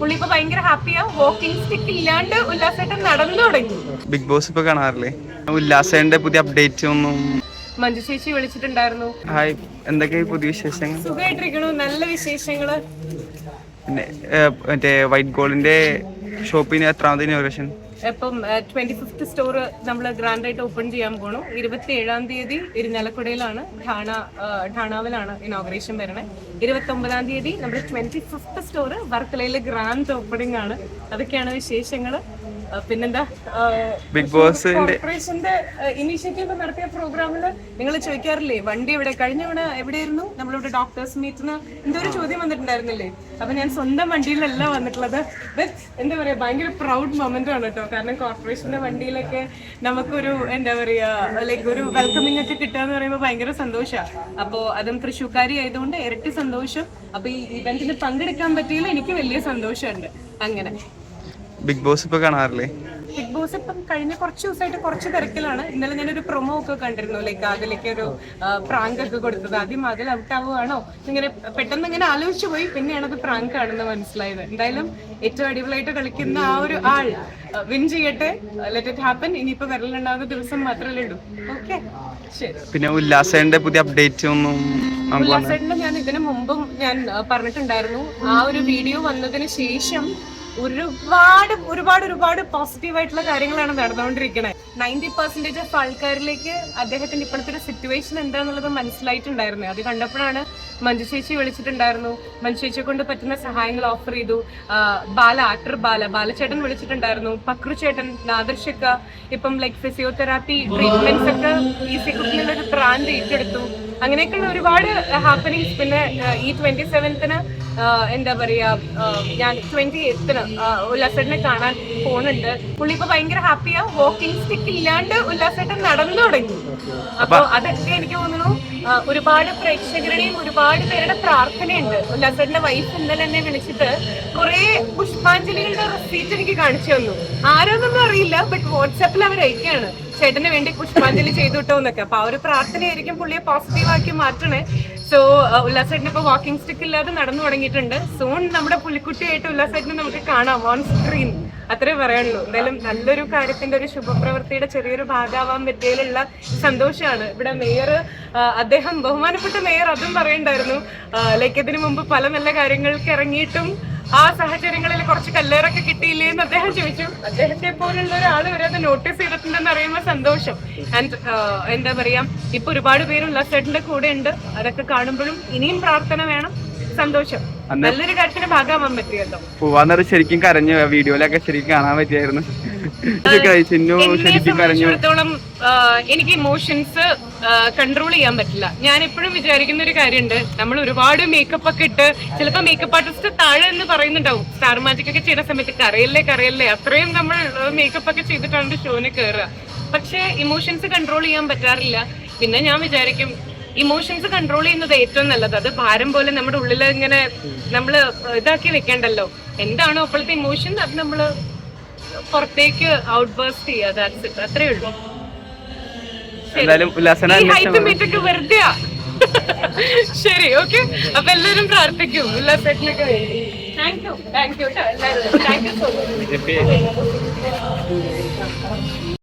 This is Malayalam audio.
പുള്ളി ഇപ്പൊ ഭയങ്കര ഹാപ്പിയാ. വാക്കിംഗ് സ്റ്റിക്ക് ഇല്ലാണ്ട് ഉല്ലാസേട്ടൻ നടന്നു തുടങ്ങി. ബിഗ് ബോസ് ഇപ്പൊ കാണാറില്ലേ? ഉല്ലാസേന്റെ പുതിയ അപ്ഡേറ്റ് ഒന്നും മഞ്ജു ചേച്ചി വിളിച്ചിട്ടുണ്ടായിരുന്നു. ഹായ് എന്തൊക്കെ പുതിയ വിശേഷങ്ങൾ? സുഖമായിട്ടിരിക്കണു നല്ല വിശേഷങ്ങൾ. പിന്നെ മറ്റേ വൈറ്റ് ഗോൾഡിന്റെ ഷോപ്പിന് എത്രാമത്തെ ഇനോഗ്രേഷൻ? ഇപ്പം ട്വന്റി ഫിഫ്ത്ത് സ്റ്റോർ നമ്മൾ ഗ്രാൻഡ് ആയിട്ട് ഓപ്പൺ ചെയ്യാൻ പോകണം ഇരുപത്തി ഏഴാം തീയതി ഇരുനിലക്കുടയിലാണ് ഠാണ ഠാണാവിലാണ് ഇനോഗ്രേഷൻ വരണേ. ഇരുപത്തി ഒമ്പതാം തീയതി നമ്മുടെ ട്വന്റി ഫിഫ്ത്ത് സ്റ്റോർ വർക്കലയിലെ ഗ്രാൻഡ് ഓപ്പണിംഗ് ആണ്. അതൊക്കെയാണ് വിശേഷങ്ങൾ. പിന്നെന്താ? ബിഗ് ബോസിന്റെ കോർപ്പറേഷന്റെ ഇനീഷ്യേറ്റീവ് നടത്തിയ പ്രോഗ്രാമിൽ നിങ്ങൾ ചോദിക്കാറില്ലേ വണ്ടി എവിടെ? കഴിഞ്ഞ തവണ എവിടെയായിരുന്നു നമ്മളിവിടെ ഡോക്ടേഴ്സ് മീറ്റിന് എന്തോ ഒരു ചോദ്യം വന്നിട്ടുണ്ടായിരുന്നില്ലേ? അപ്പൊ ഞാൻ സ്വന്തം വണ്ടിയിലല്ല വന്നിട്ടുള്ളത്. വിത്ത് എന്താ പറയാ ഭയങ്കര പ്രൗഡ് മൊമെന്റ് ആണ് കേട്ടോ കാരണം കോർപ്പറേഷന്റെ വണ്ടിയിലൊക്കെ നമുക്കൊരു എന്താ പറയാ ലൈക്ക് ഒരു വെൽക്കമിംഗ് ഒക്കെ കിട്ടുക എന്ന് പറയുമ്പോൾ ഭയങ്കര സന്തോഷമാണ് അപ്പോൾ അതും തൃശ്ശൂക്കാരി ആയതുകൊണ്ട് ഇരട്ടി സന്തോഷം. അപ്പൊ ഈ ഇവന്റിന് പങ്കെടുക്കാൻ പറ്റിയതിൽ എനിക്ക് വലിയ സന്തോഷമുണ്ട്. അങ്ങനെ. ബിഗ് ബോസ് ഇപ്പൊ കാണാറില്ലേ? ബിഗ് ബോസ് ഇപ്പം കഴിഞ്ഞ കുറച്ച് ദിവസമായിട്ട് കുറച്ച് തിരക്കിലാണ്. ഇന്നലെ ഞാനൊരു പ്രൊമോ ഒക്കെ കണ്ടിരുന്നു. ലൈക്ക് അതിലേക്ക് ഒരു പ്രാങ്ക് ഒക്കെ കൊടുത്തത്. ആദ്യം അതിൽ ഔട്ട് ആവുകയാണോ? ഇങ്ങനെ പെട്ടെന്ന് ഇങ്ങനെ ആലോചിച്ചു പോയി. പിന്നെയാണ് അത് പ്രാങ്ക് ആണെന്ന് മനസ്സിലായത്. എന്തായാലും ഏറ്റവും അടിപൊളിയായിട്ട് കളിക്കുന്ന ആ ഒരു ആൾ വിൻ ചെയ്യട്ടെ. ലെറ്റ് ഇറ്റ് ഹാപ്പൻ ഇനിയിപ്പോ വരലുണ്ടാവുന്ന ദിവസം മാത്രമല്ലേ ഉള്ളൂ. ഓക്കെ ശരി. പിന്നെ ഉല്ലാസേന്റെ പുതിയ അപ്ഡേറ്റ് ഒന്നും വന്ന- ഞാൻ ഇതിനു മുമ്പും ഞാൻ പറഞ്ഞിട്ടുണ്ടായിരുന്നു. ആ ഒരു വീഡിയോ വന്നതിന് ശേഷം ഒരുപാട് ഒരുപാട് ഒരുപാട് പോസിറ്റീവ് ആയിട്ടുള്ള കാര്യങ്ങളാണ് നടന്നുകൊണ്ടിരിക്കുന്നത് നയന്റി പെർസെന്റേജ് ഓഫ് ആൾക്കാരിലേക്ക് അദ്ദേഹത്തിന്റെ ഇപ്പോഴത്തെ സിറ്റുവേഷൻ എന്താന്നുള്ളത് മനസ്സിലായിട്ടുണ്ടായിരുന്നു. അത് കണ്ടപ്പോഴാണ് മഞ്ജു ചേച്ചി വിളിച്ചിട്ടുണ്ടായിരുന്നു. മഞ്ജു ചേച്ചിയെ കൊണ്ട് പറ്റുന്ന സഹായങ്ങൾ ഓഫർ ചെയ്തു. ബാല ആക്ടർ ബാല ബാലചേട്ടൻ വിളിച്ചിട്ടുണ്ടായിരുന്നു. പക്രു ചേട്ടൻ നാദർശക്ക ഇപ്പം ലൈക് ഫിസിയോതെറാപ്പി ട്രീറ്റ്മെന്റ്സ് ഒക്കെ ഈ സിക്കുട്ടിലുള്ള ഒരു ബ്രാൻഡ് ഏറ്റെടുത്തു. അങ്ങനെയൊക്കെയുള്ള ഒരുപാട് ഹാപ്പനിങ്സ് പിന്നെ ഈ ട്വന്റി സെവൻത്തിന് എന്താ പറയാ ഞാൻ ട്വന്റി എയ്ത്തിന് ഉല്ലാസേട്ടനെ കാണാൻ പോകുന്നുണ്ട് പുള്ളി ഇപ്പൊ ഭയങ്കര ഹാപ്പിയാ. വാക്കിംഗ് സ്റ്റിക്ക് ഇല്ലാണ്ട് ഉല്ലാസേട്ടൻ നടന്നു തുടങ്ങി. അപ്പൊ അതൊക്കെ എനിക്ക് തോന്നുന്നു ഒരുപാട് പ്രേക്ഷകരുടെയും ഒരുപാട് പേരുടെ പ്രാർത്ഥനയുണ്ട്. ഉല്ലാസേട്ടന്റെ വൈഫ് ഇന്നലെ എന്നെ വിളിച്ചിട്ട് കുറെ പുഷ്പാഞ്ജലികളുടെ റെസീറ്റ് എനിക്ക് കാണിച്ചു തന്നു. ആരോന്നൊന്നും അറിയില്ല ബട്ട് വാട്സാപ്പിൽ അവർ അയക്കുകയാണ് ചേട്ടന് വേണ്ടി പുഷ്പാഞ്ജലി ചെയ്തു കിട്ടോ എന്നൊക്കെ. അപ്പൊ ആ ഒരു പ്രാർത്ഥനയായിരിക്കും പുള്ളിയെ പോസിറ്റീവ് ആക്കി മാറ്റണേ. സോ ഉല്ലാസേട്ടൻ ഇപ്പൊ വാക്കിംഗ് സ്റ്റിക്ക് ഇല്ലാതെ നടന്നു തുടങ്ങിയിട്ടുണ്ട്. സോൺ നമ്മുടെ പുലിക്കുട്ടിയായിട്ട് ഉല്ലാസേട്ടനെ നമുക്ക് കാണാം ഓൺ സ്ക്രീൻ അത്രേ പറയാനുള്ളൂ. എന്തായാലും നല്ലൊരു കാര്യത്തിന്റെ ഒരു ശുഭപ്രവൃത്തിയുടെ ചെറിയൊരു ഭാഗമാവാൻ പറ്റിയതിലുള്ള സന്തോഷമാണ് ഇവിടെ മേയർ അദ്ദേഹം ബഹുമാനപ്പെട്ട മേയർ അതും പറയണ്ടായിരുന്നു. ലൈക്ക് ഇതിനു മുമ്പ് പല നല്ല കാര്യങ്ങൾക്ക് ഇറങ്ങിയിട്ടും ആ സാഹചര്യങ്ങളിൽ കുറച്ച് കല്ലേറൊക്കെ കിട്ടിയില്ലേ എന്ന് അദ്ദേഹം ചോദിച്ചു. അദ്ദേഹത്തെ പോലുള്ള ഒരാൾ വരെ അത് നോട്ടീസ് ചെയ്തിട്ടുണ്ടെന്ന് അറിയുമ്പോൾ സന്തോഷം. ആൻഡ് എന്താ പറയാ ഇപ്പൊ ഒരുപാട് പേര് ഉല്ലാസേട്ടന്റെ കൂടെ ഉണ്ട്. അതൊക്കെ കാണുമ്പോഴും ഇനിയും പ്രാർത്ഥന വേണം. സന്തോഷം. നല്ലൊരു കാര്യത്തിന്റെ ഭാഗമാവാൻ പറ്റിയല്ലോ. ശരിക്കും കരഞ്ഞു വീഡിയോയിലൊക്കെ ശരിക്കും കാണാൻ പറ്റിയായിരുന്നു. സംബന്ധിച്ചിടത്തോളം എനിക്ക് ഇമോഷൻസ് കൺട്രോൾ ചെയ്യാൻ പറ്റില്ല. ഞാൻ എപ്പോഴും വിചാരിക്കുന്ന ഒരു കാര്യമുണ്ട് നമ്മൾ ഒരുപാട് മേക്കപ്പ് ഒക്കെ ഇട്ട് ചിലപ്പോൾ മേക്കപ്പ് ആർട്ടിസ്റ്റ് താഴെ എന്ന് പറയുന്നുണ്ടാവും. സ്റ്റാർ മാജിക് ഒക്കെ ചെയ്യുന്ന സമയത്ത് കറിയല്ലേ കറിയല്ലേ അത്രയും നമ്മൾ മേക്കപ്പ് ഒക്കെ ചെയ്തിട്ടാണ് ഷോന് കയറുക പക്ഷെ ഇമോഷൻസ് കൺട്രോൾ ചെയ്യാൻ പറ്റാറില്ല. പിന്നെ ഞാൻ വിചാരിക്കും ഇമോഷൻസ് കൺട്രോൾ ചെയ്യുന്നത് ഏറ്റവും നല്ലത്. അത് ഭാരം പോലെ നമ്മുടെ ഉള്ളിൽ ഇങ്ങനെ നമ്മൾ ഇതാക്കി വെക്കേണ്ടല്ലോ. എന്താണോ അപ്പോഴത്തെ ഇമോഷൻ അത് നമ്മൾ പുറത്തേക്ക് ഔട്ട് ബേസ്റ്റ് ചെയ്യുക ദാറ്റ്സ് ഇറ്റ് അത്രേ ഉള്ളൂ. എന്തായാലും ഉല്ലാസന ഈ ഹൈറ്റ് മീറ്റൊക്കെ വെറുതെ ശരി ഓക്കെ അപ്പൊ എല്ലാവരും പ്രാർത്ഥിക്കും. ഉല്ലാസേട്ടനൊക്കെ വേണ്ടി. താങ്ക് യു താങ്ക് യു എല്ലാവരും താങ്ക് യു സോ മച്ച്